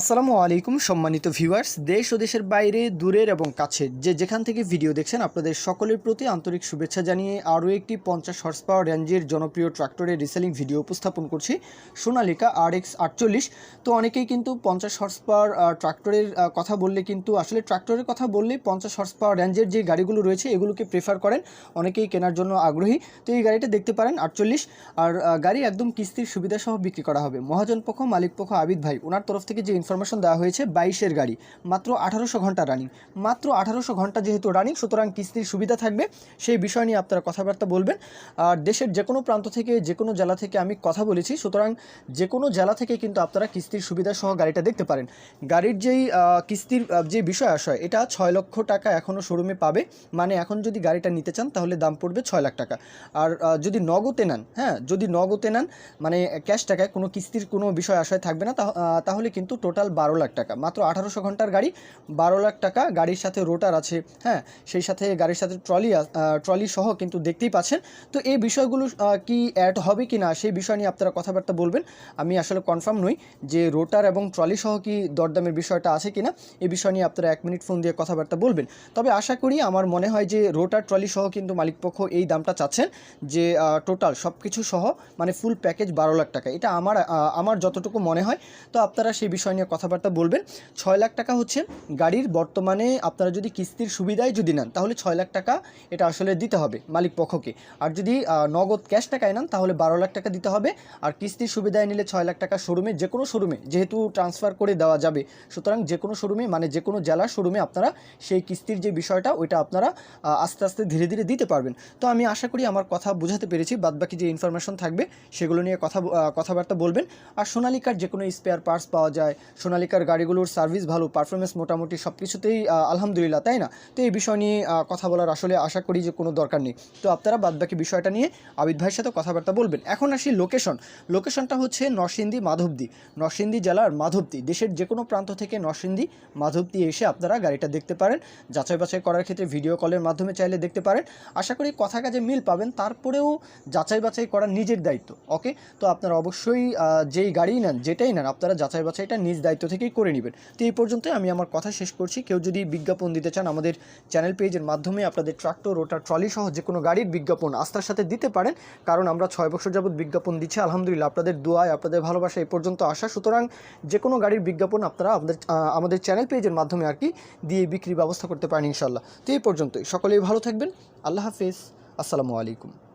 আসসালামু আলাইকুম, সম্মানিত ভিউয়ার্স। দেশ ও দেশের বাইরে, দূরের এবং কাছের যে যেখান থেকে ভিডিও দেখছেন, আপনাদের সকলের প্রতি আন্তরিক শুভেচ্ছা জানিয়ে আরও একটি পঞ্চাশ হর্স পাওয়ার রেঞ্জের জনপ্রিয় ট্রাক্টরের রিসেলিং ভিডিও উপস্থাপন করছি সোনালিকা আর এক্স আটচল্লিশ। তো অনেকেই কিন্তু পঞ্চাশ হর্স পাওয়ার ট্রাক্টরের কথা বললে কিন্তু, আসলে ট্রাক্টরের কথা বললেই পঞ্চাশ হর্স পাওয়ার রেঞ্জের যে গাড়িগুলো রয়েছে, এগুলোকে প্রেফার করেন। অনেকেই কেনার জন্য আগ্রহী। তো এই গাড়িটা দেখতে পারেন আটচল্লিশ। আর গাড়ি একদম কিস্তির সুবিধাসহ বিক্রি করা হবে। মহাজন পক্ষ মালিক পক্ষ আবিদ ভাই, ওনার তরফ থেকে যে ইনফরমেশন দেওয়া হয়েছে বাইশের গাড়ি। মাত্র আঠারোশো ঘণ্টা রানিং মাত্র আঠারোশো ঘণ্টা যেহেতু রানিং সুতরাং কিস্তির সুবিধা থাকবে। সেই বিষয় নিয়ে আপনারা কথাবার্তা বলবেন। আর দেশের যে কোনো প্রান্ত থেকে যে কোনো জেলা থেকে আমি কথা বলেছি, সুতরাং যে কোনো জেলা থেকে কিন্তু আপনারা কিস্তির সুবিধা সহ গাড়িটা দেখতে পারেন। গাড়ির যেই কিস্তির যে বিষয় আশয়, এটা ছয় লক্ষ টাকা এখনও শোরুমে পাবে। মানে এখন যদি গাড়িটা নিতে চান, তাহলে দাম পড়বে ছয় লাখ টাকা। আর যদি নগদে নেন হ্যাঁ যদি নগদে নেন মানে ক্যাশ টাকায় কোনো কিস্তির কোনো বিষয় আশায় থাকবে না তাহলে কিন্তু টোটাল বারো লাখ টাকা। মাত্র আঠারোশো ঘণ্টার গাড়ি, বারো লাখ টাকা গাড়ির সাথে রোটার আছে হ্যাঁ সেই সাথে গাড়ির সাথে ট্রলি ট্রলি সহ কিন্তু দেখতেই পাচ্ছেন। তো এই বিষয়গুলো কি অ্যাড হবে কি না, সেই বিষয় নিয়ে আপনারা কথাবার্তা বলবেন। আমি আসলে কনফার্ম নই যে রোটার এবং ট্রলি সহ কি দরদামের বিষয়টা আছে কি না এই বিষয় নিয়ে আপনারা এক মিনিট ফোন দিয়ে কথাবার্তা বলবেন। তবে আশা করি আমার মনে হয় যে রোটার ট্রলি সহ কিন্তু মালিকপক্ষ এই দামটা চাচ্ছেন যে টোটাল সব কিছু সহ মানে ফুল প্যাকেজ বারো লাখ টাকা। এটা আমার আমার যতটুকু মনে হয়। তো আপনারা সেই বিষয় নিয়ে কথাবার্তা বলবেন। ছয় লাখ টাকা হচ্ছে গাড়ির বর্তমানে আপনারা যদি কিস্তির সুবিধায় যদি নেন, তাহলে ছয় লাখ টাকা এটা আসলে দিতে হবে মালিক পক্ষকে। আর যদি নগদ ক্যাশ টাকায় নেন, তাহলে বারো লাখ টাকা দিতে হবে। আর কিস্তির সুবিধায় নিলে ছয় লাখ টাকা শোরুমে, যে কোনো শোরুমে, যেহেতু ট্রান্সফার করে দেওয়া যাবে, সুতরাং যে কোনো শোরুমে মানে যে কোনো জেলার শোরুমে আপনারা সেই কিস্তির যে বিষয়টা, ওইটা আপনারা আস্তে আস্তে ধীরে ধীরে দিতে পারবেন। তো আমি আশা করি আমার কথা বোঝাতে পেরেছি, বাদবাকি যে ইনফরমেশন থাকবে, সেগুলো নিয়ে কথা কথাবার্তা বলবেন। আর সোনালিকার যে কোনো স্পেয়ার পার্টস পাওয়া যায় সোনালিকার গাড়িগুলোর সার্ভিস ভালো পারফরমেন্স মোটামুটি সব কিছুতেই আলহামদুলিল্লাহ, তাই না? তো এই বিষয় নিয়ে কথা বলার আসলে আশা করি যে কোনো দরকার নেই। তো আপনারা বাদবাকি বিষয়টা নিয়ে আবিদ ভাইয়ের সাথে কথাবার্তা বলবেন। এখন আসি লোকেশন লোকেশনটা হচ্ছে নরসিংদী মাধবদী। নরসিংদী জেলার মাধবদী, দেশের যে কোনো প্রান্ত থেকে নরসিংদী মাধবদী এসে আপনারা গাড়িটা দেখতে পারেন। যাচাই বাছাই করার ক্ষেত্রে ভিডিও কলের মাধ্যমে চাইলে দেখতে পারেন। আশা করি কথা কাজে মিল পাবেন, তারপরেও যাচাই বাছাই করা নিজের দায়িত্ব ওকে তো আপনারা অবশ্যই যেই গাড়িই নেন, যেটাই নেন, আপনারা যাচাই বাছাইটা নিজ দায়িত্ব থেকেই করে নেবেন। তো এই পর্যন্তই আমি আমার কথা শেষ করছি। কেউ যদি বিজ্ঞাপন দিতে চান আমাদের চ্যানেল পেজের মাধ্যমে আপনাদের ট্রাক্টর ওটা ট্রলি সহ যে কোনো গাড়ির বিজ্ঞাপন আস্থার সাথে দিতে পারেন। কারণ আমরা ছয় বছর যাবত বিজ্ঞাপন দিচ্ছি। আলহামদুলিল্লাহ আপনাদের দোয়ায়, আপনাদের ভালোবাসা এই পর্যন্ত আসা। সুতরাং যে কোনো গাড়ির বিজ্ঞাপন আপনারা আমাদের আমাদের চ্যানেল পেজের মাধ্যমে আর কি দিয়ে বিক্রির ব্যবস্থা করতে পারেন ইনশাল্লাহ তো এই পর্যন্তই। সকলেই ভালো থাকবেন। আল্লাহ হাফেজ। আসসালামু আলাইকুম।